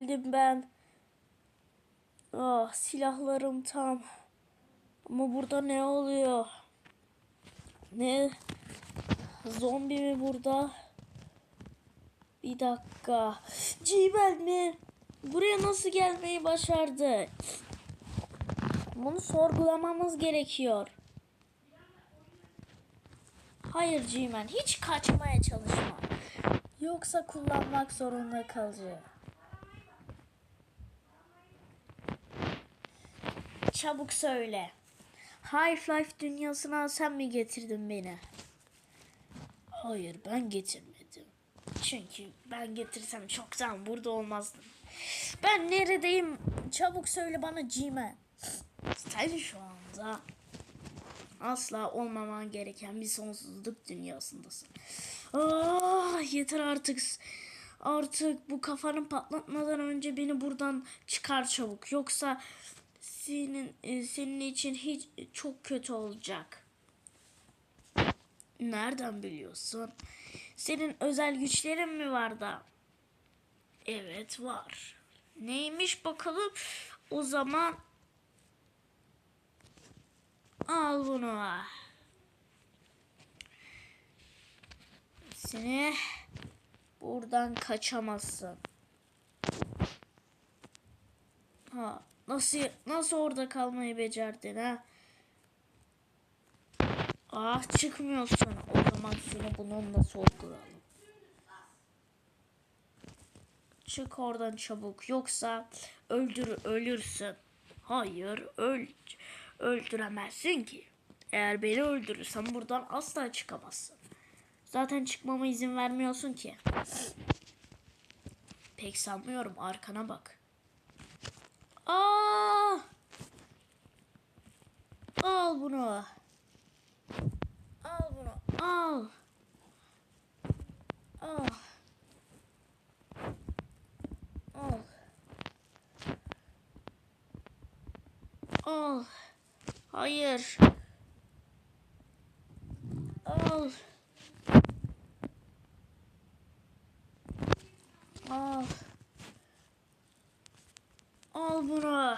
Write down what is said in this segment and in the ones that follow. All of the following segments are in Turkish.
Geldim ben. Ah silahlarım tam. Ama burada ne oluyor? Ne? Zombi mi burada? Bir dakika. Cibel mi? Buraya nasıl gelmeyi başardı? Bunu sorgulamamız gerekiyor. Hayır Cimen hiç kaçmaya çalışma. Yoksa kullanmak zorunda kalacağım. Çabuk söyle. Half-Life dünyasına sen mi getirdin beni? Hayır ben getirmedim. Çünkü ben getirsem çoktan burada olmazdım. Ben neredeyim? Çabuk söyle bana G-Man. Sen şu anda asla olmaman gereken bir sonsuzluk dünyasındasın. Ah yeter artık. Artık bu kafanı patlatmadan önce beni buradan çıkar çabuk. Yoksa senin e, senin için hiç çok kötü olacak. Nereden biliyorsun? Senin özel güçlerin mi var da? Evet var. Neymiş bakalım? O zaman al bunu. Seni buradan kaçamazsın. Ha, nasıl nasıl orada kalmayı becerdin ha? Ah çıkmıyorsun. O zaman seni bununla sorgulayalım. Çık oradan çabuk yoksa öldür ölürsün. Hayır öl öldüremezsin ki. Eğer beni öldürürsen buradan asla çıkamazsın. Zaten çıkmama izin vermiyorsun ki. Pek sanmıyorum arkana bak. Aa! Al bunu. Al bunu. Al. Al. Al. Al. Hayır. Al. Al bunu.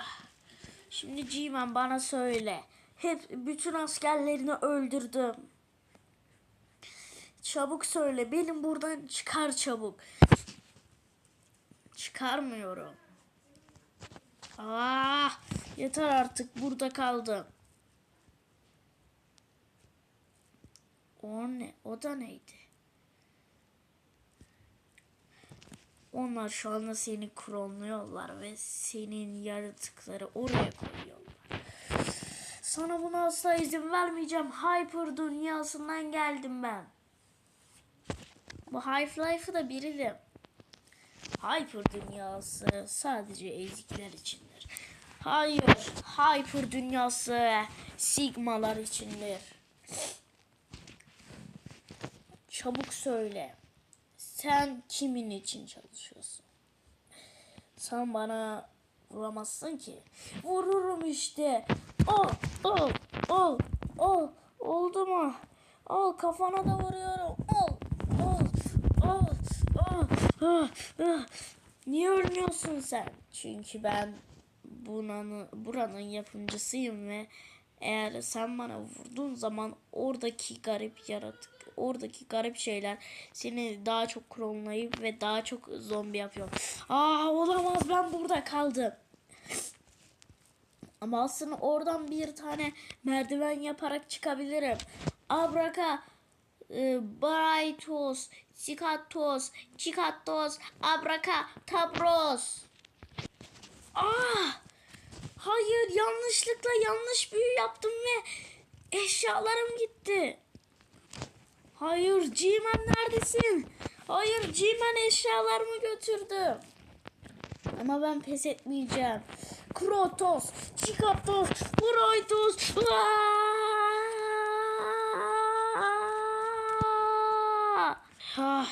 Şimdi G-Man bana söyle. Hep bütün askerlerini öldürdüm. Çabuk söyle. Benim buradan çıkar çabuk. Çıkarmıyorum. Ah, yeter artık burada kaldım. O ne? O da neydi? Onlar şu anda seni klonluyorlar ve senin yaratıkları oraya koyuyorlar. Sana buna asla izin vermeyeceğim. Hyper dünyasından geldim ben. Bu Half-Life'ı da bilirim. Hyper dünyası sadece ezikler içindir. Hayır, Hyper dünyası Sigmalar içindir. Çabuk söyle. Sen kimin için çalışıyorsun? Sen bana vuramazsın ki. Vururum işte. Al, al, al, al. Oldu mu? Al kafana da vuruyorum. Al, al, al, al. Niye ölmüyorsun sen? Çünkü ben buranın, buranın yapımcısıyım ve eğer sen bana vurduğun zaman oradaki garip yaratık, oradaki garip şeyler seni daha çok klonlayıp ve daha çok zombi yapıyor. Aa olamaz ben burada kaldım. Ama aslında oradan bir tane merdiven yaparak çıkabilirim. Abraka, e, Braitos, Sikatos, Chikatos, Abraka, Tabros. Ah! Hayır yanlışlıkla yanlış büyü yaptım ve eşyalarım gitti. Hayır G-Man neredesin? Hayır G-Man eşyalarımı götürdü. Ama ben pes etmeyeceğim. Krotos, Chikatos, Braitos. Ah,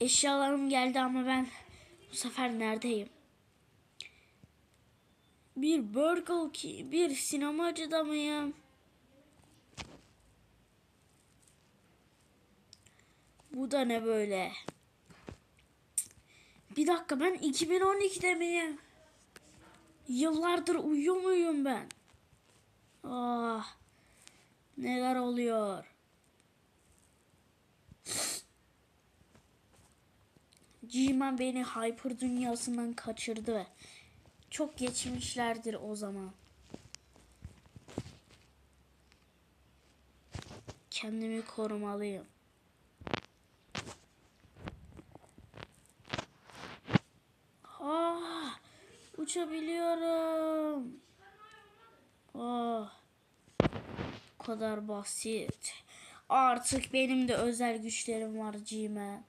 eşyalarım geldi ama ben bu sefer neredeyim? Bir Burger King, bir sinemacıda mıyım? Bu da ne böyle? Bir dakika ben 2012'de miyim? Yıllardır uyuyor muyum ben? Ah. Neler oluyor? G-Man beni Hyper dünyasından kaçırdı. Çok geçmişlerdir o zaman. Kendimi korumalıyım. Ah, uçabiliyorum. Ah, bu kadar basit. Artık benim de özel güçlerim var G-Man.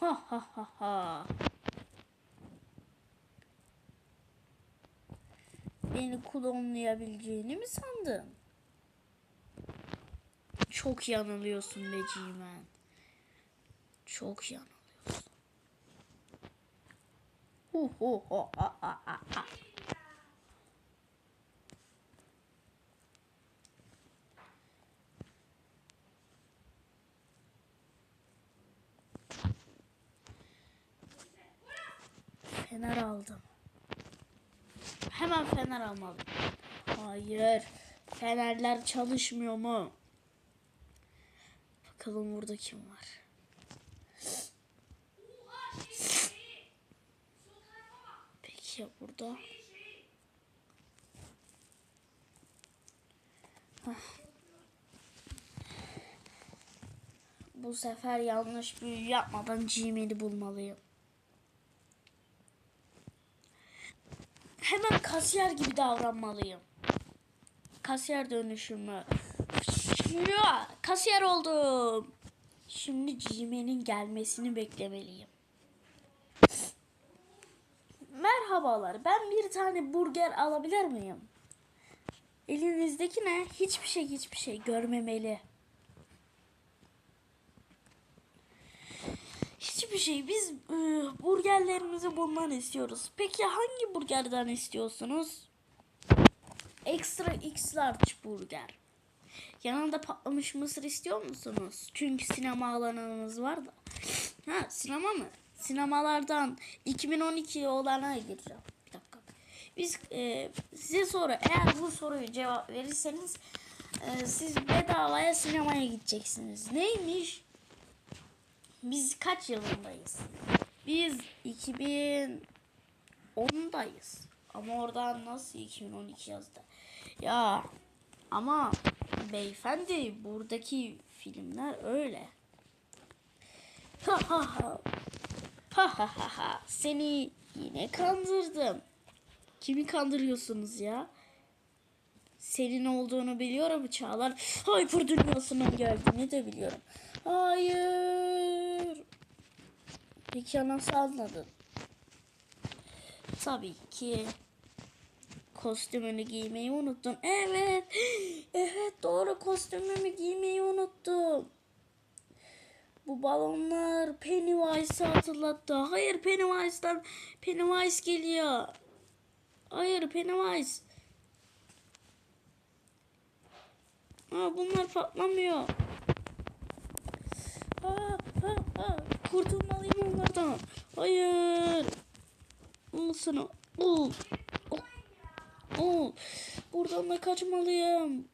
Ha ha ha ha. Beni klonlayabileceğini mi sandın? Çok yanılıyorsun be G-Man. Çok yanılıyorsun. Hu hu hu ha ha ha ha. Fener aldım. Hemen fener almalıyım. Hayır. Fenerler çalışmıyor mu? Bakalım burada kim var? Peki ya burada? Bu sefer yanlış büyü yapmadan Gmail'i bulmalıyım. Hemen kasiyer gibi davranmalıyım. Kasiyer dönüşümü. Kasiyer oldum. Şimdi Gmail'in gelmesini beklemeliyim. Merhabalar. Ben bir tane burger alabilir miyim? Elinizdeki ne? Hiçbir şey hiçbir şey görmemeli. Hiçbir şey. Biz e, burgerlerimizi bundan istiyoruz. Peki hangi burgerden istiyorsunuz? Extra X large burger. Yanında patlamış mısır istiyor musunuz? Çünkü sinema alanınız var da. Ha sinema mı? Sinemalardan 2012 olana gireceğim. Bir dakika. Biz e, size soru eğer bu soruyu cevap verirseniz e, siz bedavaya sinemaya gideceksiniz. Neymiş? Biz kaç yılındayız? Biz 2010'dayız. Ama oradan nasıl 2012 yazdı? Ya ama beyefendi buradaki filmler öyle. Ha ha ha. Ha ha ha ha. Seni yine kandırdım. Kimi kandırıyorsunuz ya? Senin olduğunu biliyorum Çağlar. Hyper dünyasından geldiğini de biliyorum. Hayır. Peki nasıl anladın? Tabii ki kostümünü giymeyi unuttun. Evet. Evet doğru kostümümü giymeyi unuttum. Bu balonlar Pennywise'ı hatırlattı. Hayır Pennywise'dan Pennywise geliyor. Hayır Pennywise. Aa, bunlar patlamıyor. Aa, aa, aa. Kurtulmalıyım onlardan. Hayır. Sana. Al. Al. Al. Buradan da kaçmalıyım.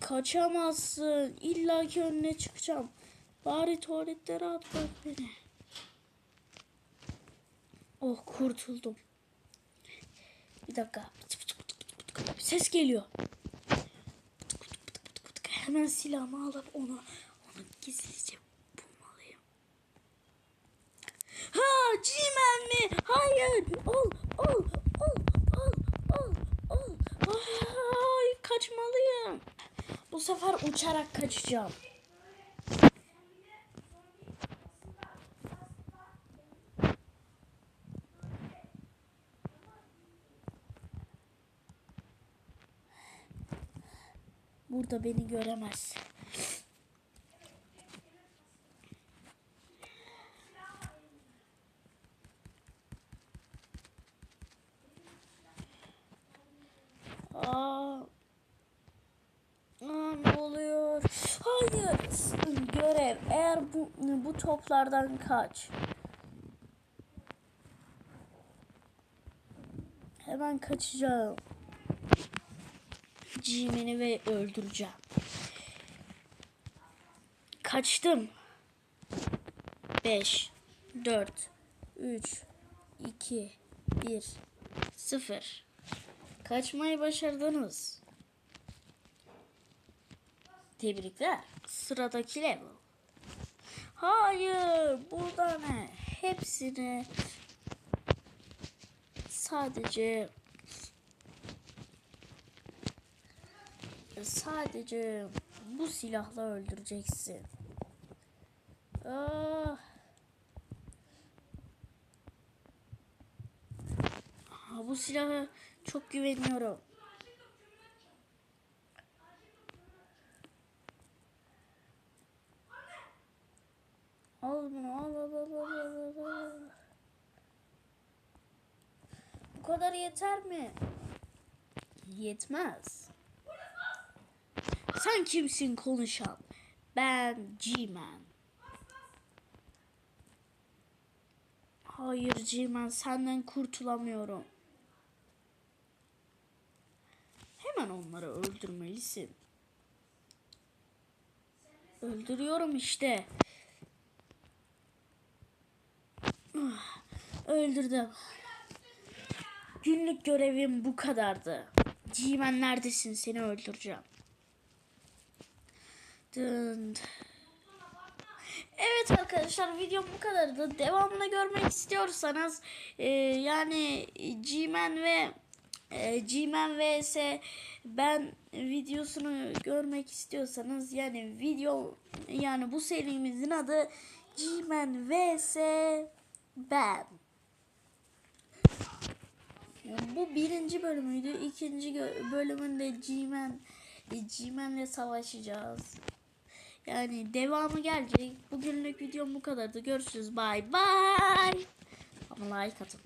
Kaçamazsın. İlla ki önüne çıkacağım. Bari tuvaletlere at bak beni. Oh kurtuldum. Bir dakika. Ses geliyor. Hemen silahımı alıp onu onu gizlice bulmalıyım. Ha G-Man mi? Hayır. Ol ol ol ol ol ol. Ay kaçmalıyım. Bu sefer uçarak kaçacağım. Burada beni göremez. Aa. Aa, ne oluyor? Hayır. Görev. Eğer bu bu toplardan kaç. Hemen kaçacağım. Jimin'i ve öldüreceğim. Kaçtım. 5 4 3 2 1 0 Kaçmayı başardınız. Tebrikler. Sıradaki level. Hayır, burada ne? Hepsini sadece sadece bu silahla öldüreceksin. Ah. Bu silaha çok güveniyorum. Al bunu al al al al al, al, al. Bu kadar yeter mi? Yetmez. Sen kimsin konuşan? Ben G-Man. Hayır G-Man senden kurtulamıyorum. Hemen onları öldürmelisin. Öldürüyorum işte. Ah, Öldürdüm. Günlük görevim bu kadardı. G-Man neredesin? Seni öldüreceğim. Dın. Evet arkadaşlar videom bu kadardı. Devamını görmek istiyorsanız e, yani G-Man ve e, G-Man vs ben videosunu görmek istiyorsanız yani video yani bu serimizin adı G-Man vs ben. Bu birinci bölümüydü. İkinci bölümünde G-Man G-Man'le savaşacağız. Yani devamı gelecek. Bugünlük videom bu kadardı. Görüşürüz. Bye bye. Ama like atın.